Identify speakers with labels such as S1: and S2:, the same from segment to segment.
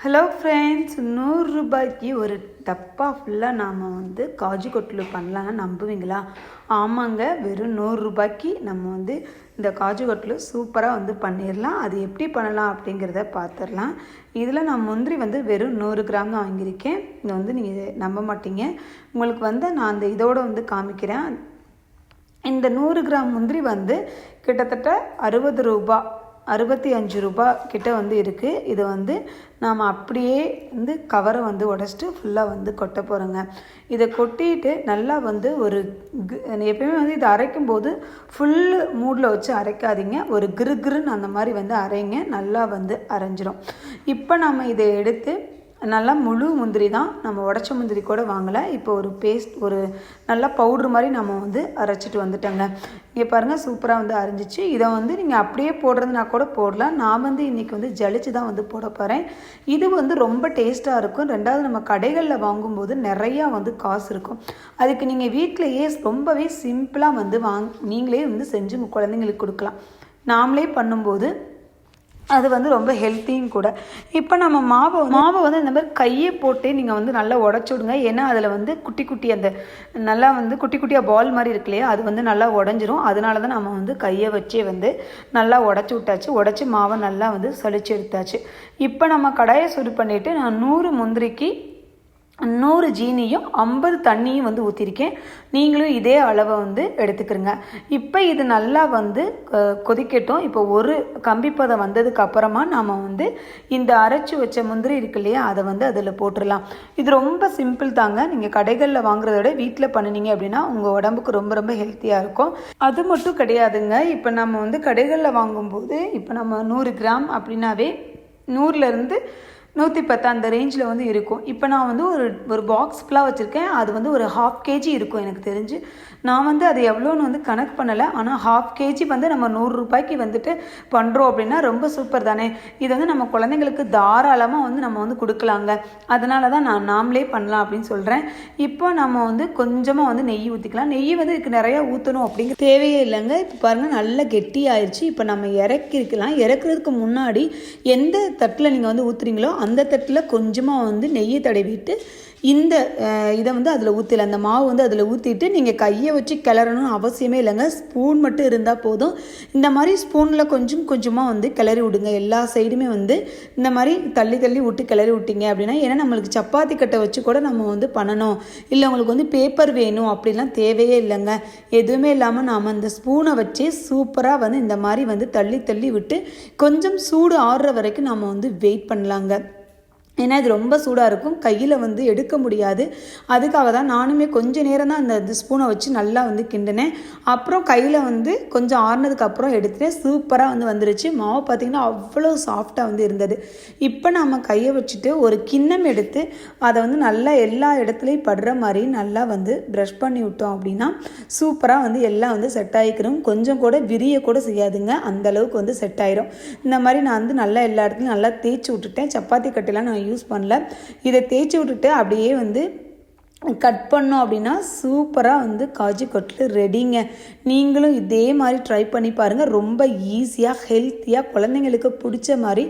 S1: Hello friends நூறு ரூபாய்க்கு ஒரு டப்பா ஃபுல்லாக நாம் வந்து காஜு கொட்டில் பண்ணலான்னு நம்புவீங்களா? ஆமாங்க. வெறும் நூறு ரூபாய்க்கு நம்ம வந்து இந்த காஜு கொட்டில் சூப்பராக வந்து பண்ணிடலாம் அது எப்படி பண்ணலாம் அப்படிங்கிறத பார்த்துடலாம் இதில் நான் முந்திரி வந்து வெறும் நூறு கிராம் தான் வாங்கியிருக்கேன். இதை வந்து நீங்கள் நம்ப மாட்டீங்க. உங்களுக்கு வந்து நான் அந்த இதோடு வந்து காமிக்கிறேன். இந்த நூறு கிராம் முந்திரி வந்து கிட்டத்தட்ட அறுபது ரூபா அறுபத்தி அஞ்சு ரூபா கிட்ட வந்து இருக்குது இதை வந்து நாம் அப்படியே வந்து கவரை வந்து உடச்சிட்டு ஃபுல்லாக வந்து கொட்ட போகிறோங்க இதை கொட்டிட்டு நல்லா வந்து ஒரு எப்பயுமே வந்து இதை அரைக்கும் போது ஃபுல்லு மூடில் வச்சு அரைக்காதீங்க. ஒரு கிரு கிருன்னு அந்த மாதிரி வந்து அரைங்க. நல்லா வந்து அரைஞ்சிரும். இப்போ நம்ம இதை எடுத்து நல்லா முழு முந்திரி தான் நம்ம உடச்ச முந்திரி கூட வாங்கலை. இப்போ ஒரு பேஸ்ட் ஒரு நல்லா பவுட்ரு மாதிரி நம்ம வந்து அரைச்சிட்டு வந்துட்டோங்க. இங்கே பாருங்கள் சூப்பராக வந்து அரைஞ்சிச்சு. இதை வந்து நீங்கள் அப்படியே போடுறதுனா கூட போடலாம். நான் வந்து இன்றைக்கி வந்து ஜலிச்சு தான் வந்து போட போகிறேன் இது வந்து ரொம்ப டேஸ்ட்டாக இருக்கும். ரெண்டாவது நம்ம கடைகளில் வாங்கும்போது நிறையா வந்து காசு இருக்கும். அதுக்கு நீங்கள் வீட்டிலையே ரொம்பவே சிம்பிளாக வந்து வாங் நீங்களே வந்து செஞ்சு குழந்தைங்களுக்கு கொடுக்கலாம். நாமளே பண்ணும்போது அது வந்து ரொம்ப ஹெல்த்தியும் கூட. இப்போ நம்ம மாவை மாவை வந்து இந்த மாதிரி கையை போட்டு நீங்கள் வந்து நல்லா உடச்சி விடுங்க. ஏன்னா அதில் வந்து குட்டி குட்டி அந்த நல்லா வந்து குட்டி குட்டியாக பால் மாதிரி இருக்கு இல்லையா? அது வந்து நல்லா உடஞ்சிரும். அதனால தான் நம்ம வந்து கையை வச்சே வந்து நல்லா உடச்சி விட்டாச்சு. உடச்சி மாவை நல்லா வந்து சளிச்சு எடுத்தாச்சு. இப்போ நம்ம கடாயை சுடு பண்ணிவிட்டு நான் நூறு முந்திரிக்கு நூறு ஜீனியும் ஐம்பது தண்ணியும் வந்து ஊற்றிருக்கேன் நீங்களும் இதே அளவை வந்து எடுத்துக்கிறங்க. இப்போ இது நல்லா வந்து கொதிக்கட்டும். இப்போ ஒரு கம்பிப்பதம் வந்ததுக்கு அப்புறமா நாம் வந்து இந்த அரைச்சி வச்ச முந்திரி இருக்கு இல்லையா அதை வந்து அதில் போட்டுடலாம் இது ரொம்ப சிம்பிள் தாங்க. நீங்கள் கடைகளில் வாங்குறத விட வீட்டில் பண்ணினீங்க அப்படின்னா உங்கள் உடம்புக்கு ரொம்ப ரொம்ப ஹெல்த்தியாக இருக்கும். அது மட்டும் கிடையாதுங்க. இப்போ நம்ம வந்து கடைகளில் வாங்கும்போது இப்போ நம்ம நூறு கிராம் அப்படின்னாவே நூறுலேருந்து நூற்றி பத்து அந்த ரேஞ்சில் வந்து இருக்கும். இப்போ நான் வந்து ஒரு ஒரு பாக்ஸ் ஃபுல்லாக வச்சுருக்கேன். அது வந்து ஒரு ஹாஃப் கேஜி இருக்கும் எனக்கு தெரிஞ்சு. நான் வந்து அது எவ்வளோன்னு வந்து கணக்கு பண்ணலை. ஆனால் ஹாஃப் கேஜி வந்து நம்ம நூறுரூபாய்க்கு வந்துட்டு பண்ணுறோம் அப்படின்னா ரொம்ப சூப்பர் தானே. இது வந்து நம்ம குழந்தைங்களுக்கு தாராளமாக வந்து நம்ம வந்து கொடுக்கலாங்க. அதனால தான் நான் நாமளே பண்ணலாம் அப்படின்னு சொல்கிறேன் இப்போ நம்ம வந்து கொஞ்சமாக வந்து நெய் ஊற்றிக்கலாம் நெய் வந்து இதுக்கு நிறையா ஊற்றணும் அப்படிங்கிற தேவையே இல்லைங்க. இப்போ பாருங்கள் நல்லா கெட்டி ஆயிடுச்சு இப்போ நம்ம இறக்கிருக்கலாம். இறக்குறதுக்கு முன்னாடி எந்த தட்டில் நீங்கள் வந்து ஊற்றுறீங்களோ அந்த தட்டில் கொஞ்சமாக வந்து நெய்யை தடவிட்டு இந்த இதை வந்து அதில் ஊற்றல அந்த மாவு வந்து அதில் ஊற்றிட்டு நீங்கள் கையை வச்சு கிளறணும்னு அவசியமே இல்லைங்க. ஸ்பூன் மட்டும் இருந்தால் போதும். இந்த மாதிரி ஸ்பூனில் கொஞ்சம் கொஞ்சமாக வந்து கிளறி விடுங்க. எல்லா சைடுமே வந்து இந்த மாதிரி தள்ளி தள்ளி விட்டு கிளறி விட்டீங்க அப்படின்னா ஏன்னா நம்மளுக்கு சப்பாத்தி கட்டை வச்சு கூட நம்ம வந்து பண்ணணும். இல்லை உங்களுக்கு வந்து பேப்பர் வேணும் அப்படிலாம் தேவையே இல்லைங்க. எதுவுமே இல்லாமல் நாம் அந்த ஸ்பூனை வச்சு சூப்பராக வந்து இந்த மாதிரி வந்து தள்ளி தள்ளி விட்டு கொஞ்சம் சூடு ஆடுற வரைக்கும் நாம் வந்து வெயிட் பண்ணலாங்க. ஏன்னா இது ரொம்ப சூடாக இருக்கும். கையில் வந்து எடுக்க முடியாது. அதுக்காக தான் நானுமே கொஞ்சம் நேரம் தான் அந்த ஸ்பூனை வச்சு நல்லா வந்து கிண்டினேன். அப்புறம் கையில் வந்து கொஞ்சம் ஆறுனதுக்கு அப்புறம் எடுத்துட்டேன். சூப்பராக வந்து வந்துருச்சு. மாவு பார்த்திங்கன்னா அவ்வளோ சாஃப்டாக வந்து இருந்தது. இப்போ நம்ம கையை வச்சுட்டு ஒரு கிண்ணம் எடுத்து அதை வந்து நல்லா எல்லா இடத்துலையும் படுற மாதிரி நல்லா வந்து ப்ரஷ் பண்ணி விட்டோம் அப்படின்னா சூப்பராக வந்து எல்லாம் வந்து செட் ஆகிக்கிறோம் கொஞ்சம் கூட விரிய கூட செய்யாதுங்க. அந்தளவுக்கு வந்து செட் ஆயிரும். இந்த மாதிரி நான் வந்து நல்லா எல்லா இடத்துலையும் நல்லா தேய்ச்சி விட்டுட்டேன். சப்பாத்தி கட்டெல்லாம் நான் யூஸ் பண்ணல. இதை தேய்ச்சி விட்டுட்டு அப்படியே வந்து கட் பண்ணோம் அப்படின்னா சூப்பராக வந்து காஜு கொட்டில் ரெடிங்க நீங்களும் இதே மாதிரி ட்ரை பண்ணி பாருங்கள் ரொம்ப ஈஸியாக ஹெல்த்தியாக குழந்தைங்களுக்கு பிடிச்ச மாதிரி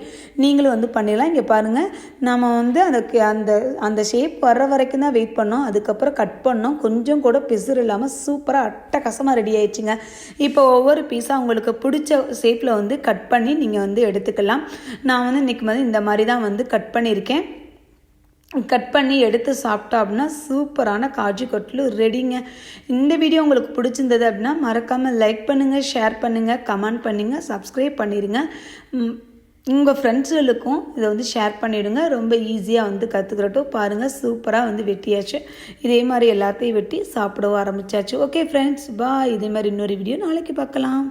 S1: நீங்களும் வந்து பண்ணிடலாம். இங்கே பாருங்கள் நம்ம வந்து அந்த அந்த அந்த ஷேப் வர்ற வரைக்கும் தான் வெயிட் பண்ணோம். அதுக்கப்புறம் கட் பண்ணோம். கொஞ்சம் கூட பிசுறு இல்லாமல் சூப்பராக அட்டகாசமாக ரெடி ஆயிடுச்சுங்க. இப்போ ஒவ்வொரு பீஸாக உங்களுக்கு பிடிச்ச ஷேப்பில் வந்து கட் பண்ணி நீங்கள் வந்து எடுத்துக்கலாம். நான் வந்து இன்றைக்கி வந்து இந்த மாதிரி தான் வந்து கட் பண்ணியிருக்கேன். கட் பண்ணி எடுத்து சாப்பிட்டா அப்படின்னா சூப்பரான காஜு கொட்டில் ரெடிங்க இந்த வீடியோ உங்களுக்கு பிடிச்சிருந்தது அப்படின்னா மறக்காமல் லைக் பண்ணுங்கள் ஷேர் பண்ணுங்கள் கமெண்ட் பண்ணுங்கள் சப்ஸ்கிரைப் பண்ணிடுங்க உங்கள் ஃப்ரெண்ட்ஸுகளுக்கும் இதை வந்து ஷேர் பண்ணிவிடுங்க ரொம்ப ஈஸியாக வந்து கற்றுக்கிறட்டும் பாருங்கள் சூப்பராக வந்து வெட்டியாச்சு. இதே மாதிரி எல்லாத்தையும் வெட்டி சாப்பிடவும் ஆரம்பித்தாச்சு ஓகே ஃப்ரெண்ட்ஸ் பா இதே மாதிரி இன்னொரு வீடியோ நாளைக்கு பார்க்கலாம்.